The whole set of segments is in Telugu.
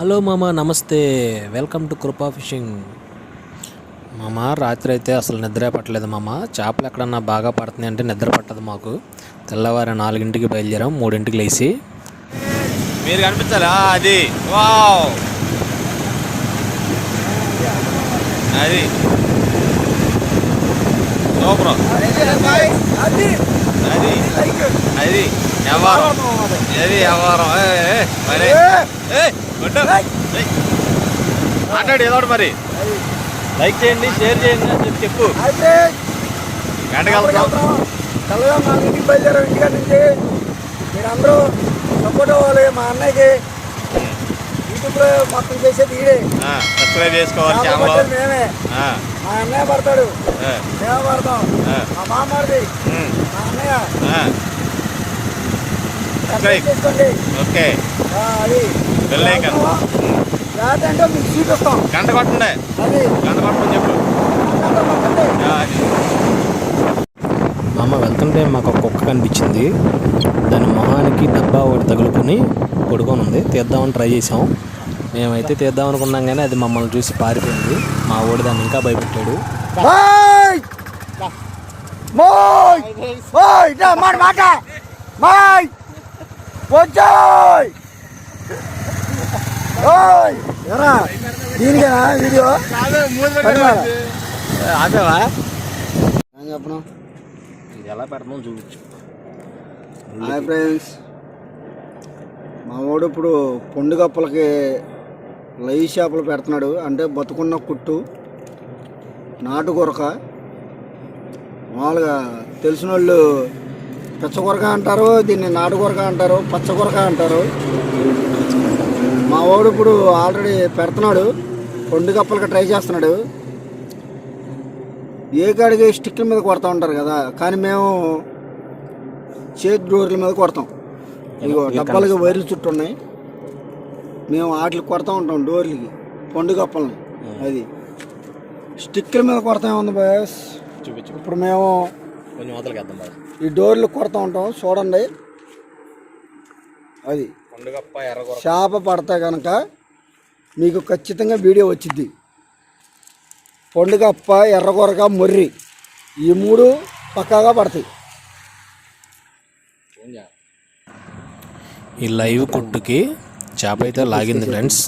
హలో మామ నమస్తే. Welcome to Krupa fishing. మామ రాత్రి అయితే అసలు నిద్రే పట్టలేదు మామ. చేపలు ఎక్కడన్నా బాగా పడుతున్నాయి అంటే నిద్ర పట్టదు మాకు. తెల్లవారు నాలుగింటికి బయలుదేరాం మూడింటికి లేచి. మీరు కనిపించాలా? అది. వావ్. అది. సూపర్. అది. అది. వ్యవహారం అది వ్యవహారం ఏ, మాట్లాడు ఏదో మరి. లైక్ చేయండి షేర్ చేయండి అని చెప్పి చెప్పు. మా ఇంటికి బయలుదేరాం ఇంటికాడ నుంచి. మీరందరూ సపోర్ట్ అవ్వాలి మా అన్నయ్యకి. యూట్యూబ్లో మొత్తం చేసేది ఈడే. సబ్స్క్రైబ్ చేసుకోవాలి మేమే. మా అన్నయ్య పడతాడు. మేము పడతాం. మా మామది మా అన్నయ్య. ఓకే. గంట కొట్టండి అది. గంట కొట్టమని చెప్పు. మామ వెళ్తుంటే మాకు ఒక కుక్క కనిపించింది. దాని మొహానికి డబ్బా ఒకటి తగులుకొని పడుకొని ఉంది తీద్దామని ట్రై చేసాం మేమైతే తీద్దాం అనుకున్నాం కానీ అది మమ్మల్ని చూసి పారిపోయింది. మా ఓడి దాన్ని ఇంకా భయపెట్టాడు. మాట! వచ్చాయ్! ఎరా దీనికేనా వీడియో. ఆపేవా? ఏం చెప్పను? ఇది ఎలా పెడతాం చూపించు. Hi friends. మా వాడు ఇప్పుడు పొండుగప్పలకి లైవ్ షాపులు పెడుతున్నాడు. అంటే బతుకున్న కుట్టు నాటు కొరక. మామూలుగా తెలిసిన వాళ్ళు పచ్చ కొరక అంటారు దీన్ని నాటు కొరక అంటారు పచ్చ కొరక అంటారు. మా వాడు ఇప్పుడు ఆల్రెడీ పెడుతున్నాడు పొండుగప్పలకి ట్రై చేస్తున్నాడు. ఏ కాడికి స్టిక్ల మీద కొడతా ఉంటారు కదా కానీ మేము చేతి డోర్ల మీద కొడతాం. ఇగో డబ్బాలకి వైర్లు చుట్టూ ఉన్నాయి. మేము వాటికి కొడతా ఉంటాం డోర్లకి పండుగప్పల్ని అది. స్టిక్కర్ మీద కొడతా ఉంది బాయస్ చూపించు. ఇప్పుడు మేము కొంచెం అవతలకి ఈ డోర్లు కొడతా ఉంటాం చూడండి. అది చేప పడితే కనుక మీకు ఖచ్చితంగా వీడియో వచ్చింది పండుగప్ప ఎర్రగొరక మొర్రి ఈ మూడు పక్కాగా పడతాయి. ఈ లైవ్ కొట్టుకి చేప అయితే లాగింది ఫ్రెండ్స్.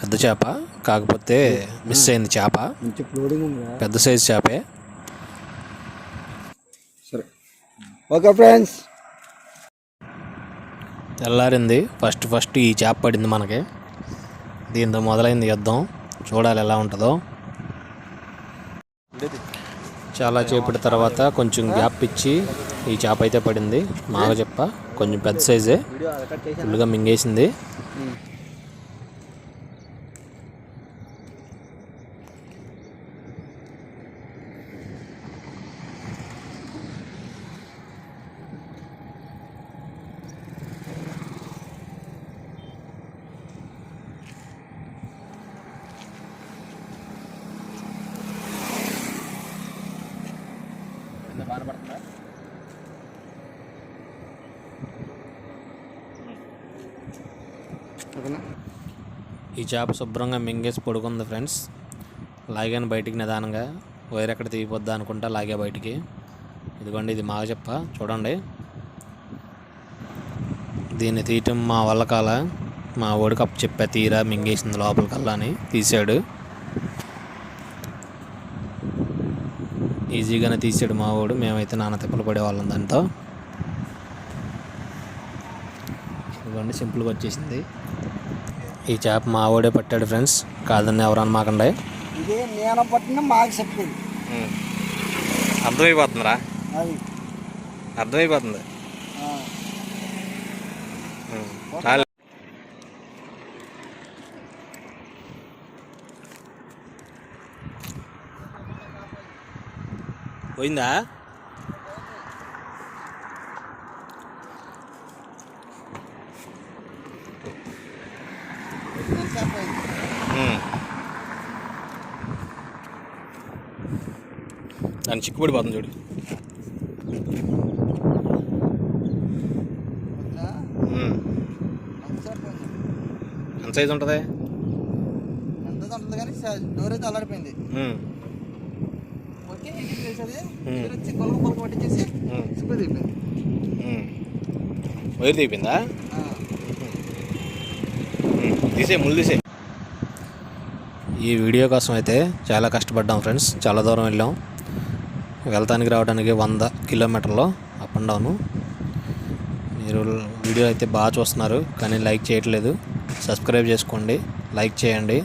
పెద్ద చేప కాకపోతే మిస్ అయింది చేప. పెద్ద సైజు చేపే. ఓకే ఫ్రెండ్స్ తెల్లారింది. ఫస్ట్ ఫస్ట్ ఈ చేప పడింది మనకి. దీంతో మొదలైంది యుద్ధం. చూడాలి ఎలా ఉంటుందో. చాలా చేపటి తర్వాత కొంచెం గ్యాప్ ఇచ్చి ఈ చేప అయితే పడింది. మాగ చెప్ప కొంచెం పెద్ద సైజే ఫుల్గా మింగేసింది. ఈ చేప శుభ్రంగా మింగేసి పడుకుంది ఫ్రెండ్స్. లాగాను బయటికి నిదానంగా. వైర్ ఎక్కడ తీయపోద్దా అనుకుంటా లాగే బయటికి. ఇదిగోండి ఇది మాకు చెప్ప చూడండి. దీన్ని తీయటం మా వల్ల కాల. మా ఓడికి అప్పు చెప్పా తీరా మింగేసింది లోపల కల్లా అని తీసాడు. ఈజీగానే తీసాడు మా వాడు మేమైతే నాన్న తిప్పలు పడేవాళ్ళం దాంతో. ఇదిగోండి సింపుల్గా వచ్చేసింది. ఈ చేప మా వాడే పట్టాడు ఫ్రెండ్స్. కాదని ఎవరు అనమాకండి. ఇది నేను పట్టిన మాకు చెప్పింది. అర్థమైపోతుందిరా. అది. అర్థమైపోతుంది. పోయిందా? దాన్ని చిక్కుపడిపోతుంది చూడు. ఎంత సైజు ఉంటుంది? ఎంత ఉంటుంది కానీ డోర్ అయితే అల్లాడిపోయింది ఓకే వచ్చి కొలక కొలక పట్టించేసి. వైర్ తీపిందా తీసే ముళ్ళు తీసే. ఈ వీడియో కోసం అయితే చాలా కష్టపడ్డాం ఫ్రెండ్స్. చాలా దూరం వెళ్ళాం. వెళ్తానికి రావడానికి వంద కిలోమీటర్లు అప్ అండ్ డౌను. మీరు వీడియో అయితే బాగా చూస్తున్నారు కానీ లైక్ చేయట్లేదు. సబ్స్క్రైబ్ చేసుకోండి లైక్ చేయండి.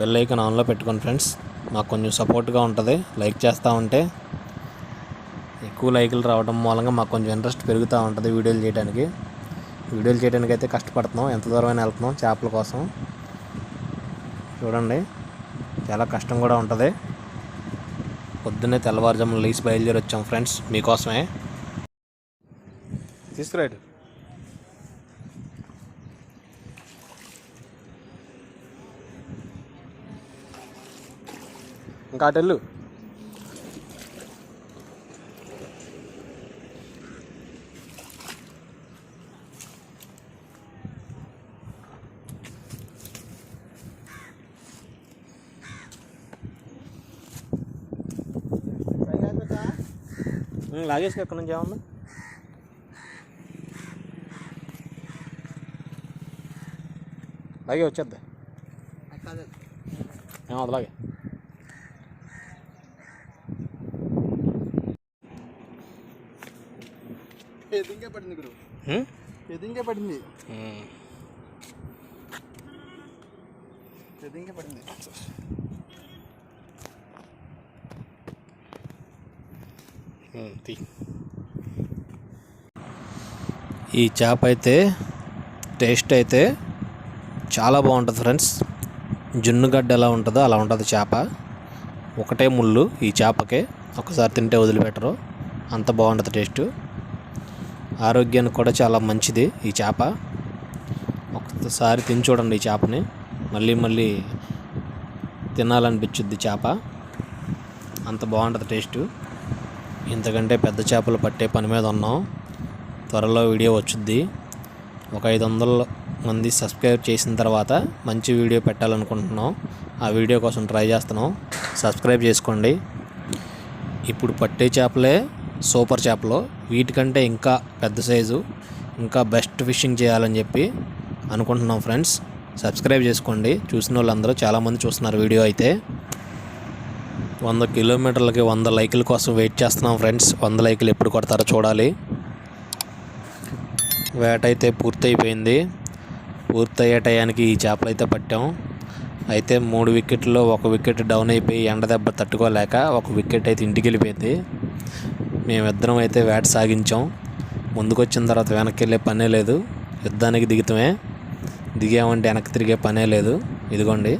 బెల్ ఐకాన్ ఆన్లో పెట్టుకోండి ఫ్రెండ్స్. మాకు కొంచెం సపోర్ట్గా ఉంటుంది. లైక్ చేస్తూ ఉంటే ఎక్కువ లైకులు రావడం మూలంగా మాకు కొంచెం ఇంట్రెస్ట్ పెరుగుతూ ఉంటుంది వీడియోలు చేయడానికి వీడియోలు చేయడానికి అయితే కష్టపడుతున్నాం. ఎంత దూరమైనా వెళ్తున్నాం చేపల కోసం. చూడండి చాలా కష్టం కూడా ఉంటుంది. పొద్దున్నే తెల్లవారుజామున లేచి బయలుదేరి వచ్చాం ఫ్రెండ్స్ మీకోసమే. తీసుకురాడు. ఇంకా అటెళ్ళు లాగేసి ఎక్కడి నుంచి ఏమన్నా లాగే వచ్చేద్దా. ఏమవుతుంది లాగే. ఎదింగే పడింది ఇప్పుడు? ఎదింగే పడింది. ఎదింగే పడింది. ఈ చేప అయితే టేస్ట్ అయితే చాలా బాగుంటుంది ఫ్రెండ్స్. జున్నుగడ్డ ఎలా ఉంటుందో అలా ఉంటుంది చేప. ఒకటే ముళ్ళు ఈ చేపకే ఒకసారి తింటే వదిలిపెట్టరు. అంత బాగుంటుంది టేస్ట్. ఆరోగ్యానికి కూడా చాలా మంచిది ఈ చేప. ఒకసారి తిని చూడండి ఈ చేపని. మళ్ళీ మళ్ళీ తినాలనిపించుద్ది చేప. అంత బాగుంటుంది టేస్ట్. ఇంతకంటే పెద్ద చేపలు పట్టే పని మీద ఉన్నాం. త్వరలో వీడియో వచ్చుద్ది. ఒక ఐదు వందల మంది సబ్స్క్రైబ్ చేసిన తర్వాత మంచి వీడియో పెట్టాలనుకుంటున్నాం. ఆ వీడియో కోసం ట్రై చేస్తున్నాం. సబ్స్క్రైబ్ చేసుకోండి. ఇప్పుడు పట్టే చేపలే సూపర్ చేపలు. వీటికంటే ఇంకా పెద్ద సైజు ఇంకా బెస్ట్ ఫిషింగ్ చేయాలని చెప్పి అనుకుంటున్నాం ఫ్రెండ్స్. సబ్స్క్రైబ్ చేసుకోండి. చూసిన వాళ్ళందరూ చాలామంది చూస్తున్నారు వీడియో అయితే. వంద కిలోమీటర్లకి వంద లైకుల కోసం వెయిట్ చేస్తున్నాం ఫ్రెండ్స్. వంద లైకులు ఎప్పుడు కొడతారో చూడాలి. వేట అయితే పూర్తయిపోయింది. పూర్తయ్యే టయానికి ఈ చేపలు అయితే పట్టాం. అయితే మూడు వికెట్లో ఒక వికెట్ డౌన్ అయిపోయి ఎండ దెబ్బ తట్టుకోలేక ఒక వికెట్ అయితే ఇంటికి వెళ్ళిపోయింది. మేమిద్దరం అయితే వేట సాగించాం. ముందుకు వచ్చిన తర్వాత వెనక్కి వెళ్ళే పనే లేదు. యుద్ధానికి దిగుతామే. దిగామంటే వెనక్కి తిరిగే పనే లేదు. ఇదిగోండి.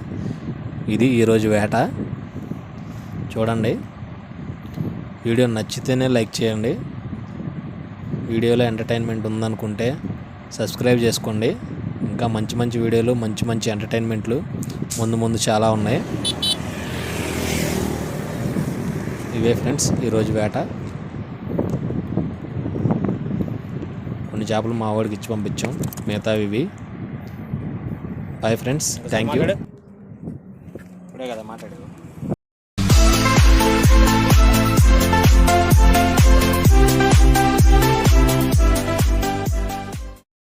ఇది ఈరోజు వేట. చూడండి. వీడియో నచ్చితేనే లైక్ చేయండి. వీడియోలో ఎంటర్టైన్మెంట్ ఉందనుకుంటే సబ్స్క్రైబ్ చేసుకోండి. ఇంకా మంచి మంచి వీడియోలు మంచి మంచి ఎంటర్టైన్మెంట్లు ముందు ముందు చాలా ఉన్నాయి. ఇవే ఫ్రెండ్స్ ఈరోజు వేట. కొన్ని చేపలు మా వాడికి ఇచ్చి పంపించాం. మిగతావి ఇవి. బాయ్ ఫ్రెండ్స్ థ్యాంక్ యూ ఇప్పుడే కదా మాట్లాడేది.